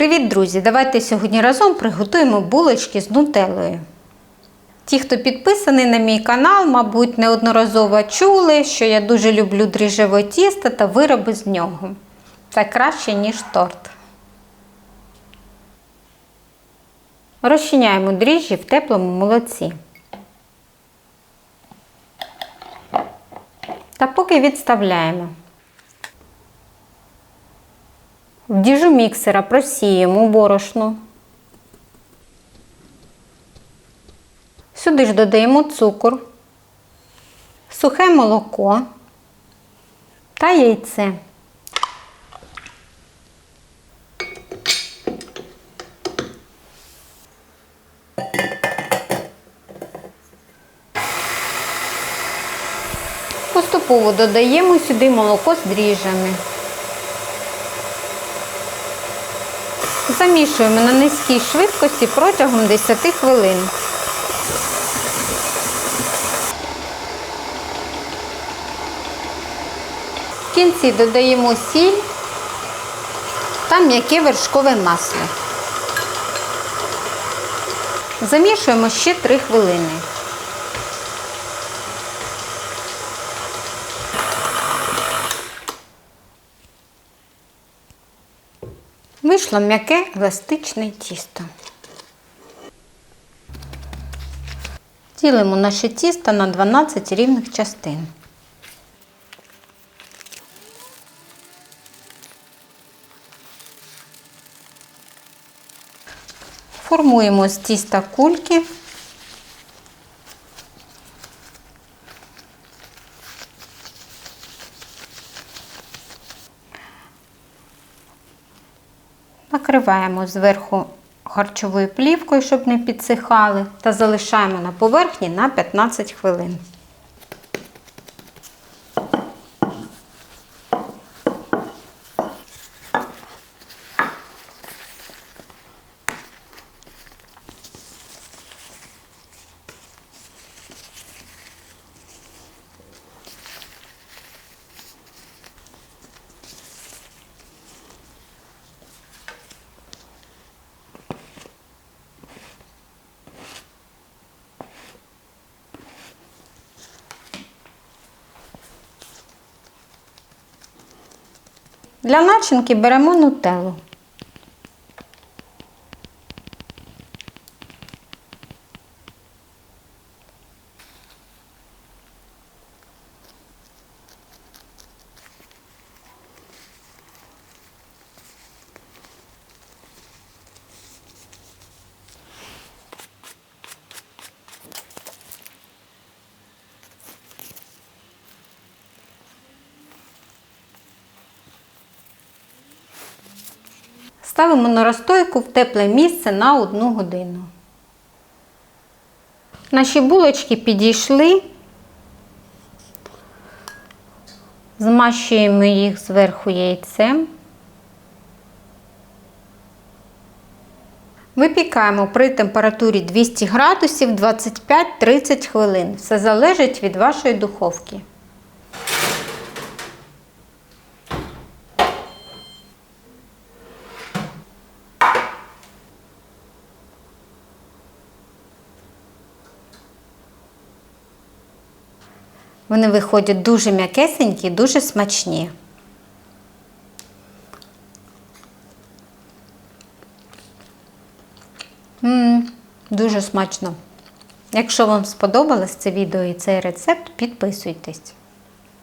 Привіт, друзі! Давайте сьогодні разом приготуємо булочки з нутеллою. Ті, хто підписаний на мій канал, мабуть, неодноразово чули, що я дуже люблю дріжджеве тісто та вироби з нього. Це краще, ніж торт. Розчиняємо дріжджі в теплому молоці. Та поки відставляємо. В діжу міксера просіємо борошно. Сюди ж додаємо цукор, сухе молоко та яйце. Поступово додаємо сюди молоко з дріжджами. Замішуємо на низькій швидкості протягом 10 хвилин. В кінці додаємо сіль та м'яке вершкове масло. Замішуємо ще 3 хвилини. Вийшло м'яке еластичне тісто. Ділимо наше тісто на 12 рівних частин. Формуємо з тіста кульки. Накриваємо зверху харчовою плівкою, щоб не підсихали, та залишаємо на поверхні на 15 хвилин. Для начинки беремо нутеллу. Ставимо на розстойку в тепле місце на 1 годину. Наші булочки підійшли. Змащуємо їх зверху яйцем. Випікаємо при температурі 200 градусів 25-30 хвилин. Все залежить від вашої духовки. Вони виходять дуже м'якесенькі, дуже смачні. Ммм, дуже смачно. Якщо вам сподобалось це відео і цей рецепт, підписуйтесь.